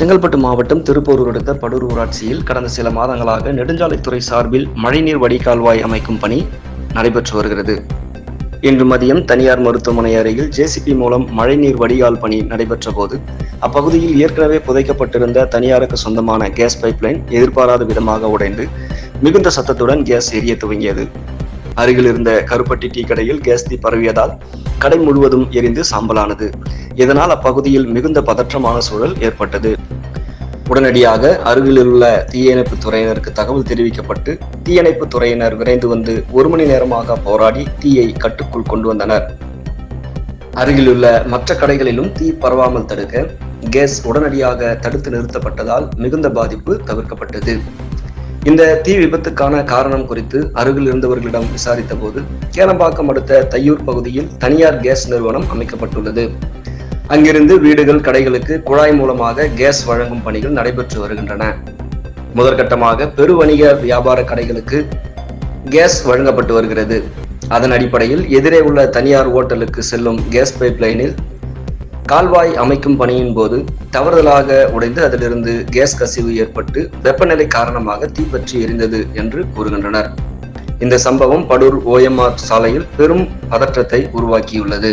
செங்கல்பட்டு மாவட்டம் திருப்போரூர் அடுத்த படூர் ஊராட்சியில் கடந்த சில மாதங்களாக நெடுஞ்சாலைத்துறை சார்பில் மழைநீர் வடிகால்வாய் அமைக்கும் பணி நடைபெற்று வருகிறது. இன்று மதியம் தனியார் மருத்துவமனை அருகில் ஜேசிபி மூலம் மழைநீர் வடிகால் பணி நடைபெற்ற போது அப்பகுதியில் ஏற்கனவே புதைக்கப்பட்டிருந்த தனியாருக்கு சொந்தமான கேஸ் பைப்லைன் எதிர்பாராத விதமாக உடைந்து மிகுந்த சத்தத்துடன் கேஸ் எரிய துவங்கியது. அருகில் இருந்த கருப்பட்டி டீ கடையில் கேஸ் தீ பரவியதால் கடை முழுவதும் எரிந்து சாம்பலானது. இதனால் அப்பகுதியில் மிகுந்த பதற்றமான சூழல் ஏற்பட்டது. உடனடியாக அருகில் உள்ள தீயணைப்பு துறையினருக்கு தகவல் தெரிவிக்கப்பட்டு தீயணைப்பு துறையினர் விரைந்து வந்து ஒரு மணி நேரமாக போராடி தீயை கட்டுக்குள் கொண்டு வந்தனர். அருகிலுள்ள மற்ற கடைகளிலும் தீ பரவாமல் தடுக்க கேஸ் உடனடியாக தடுத்து நிறுத்தப்பட்டதால் மிகுந்த பாதிப்பு தவிர்க்கப்பட்டது. இந்த தீ விபத்துக்கான காரணம் குறித்து அருகில் இருந்தவர்களிடம் விசாரித்த போது கேளம்பாக்கம் அடுத்த தையூர் பகுதியில் தனியார் கேஸ் நிறுவனம் அமைக்கப்பட்டுள்ளது. அங்கிருந்து வீடுகள் கடைகளுக்கு குழாய் மூலமாக கேஸ் வழங்கும் பணிகள் நடைபெற்று வருகின்றன. முதற்கட்டமாக பெருவணிக வியாபார கடைகளுக்கு கேஸ் வழங்கப்பட்டு வருகிறது. அதன் அடிப்படையில் எதிரே உள்ள தனியார் ஓட்டலுக்கு செல்லும் கேஸ் பைப் லைனில் கால்வாய் அமைக்கும் பணியின் போது தவறுதலாக உடைந்து அதிலிருந்து கேஸ் கசிவு ஏற்பட்டு வெப்பநிலை காரணமாக தீப்பற்றி எரிந்தது என்று கூறுகின்றனர். இந்த சம்பவம் படூர் ஓஎம்ஆர் சாலையில் பெரும் பதற்றத்தை உருவாக்கியுள்ளது.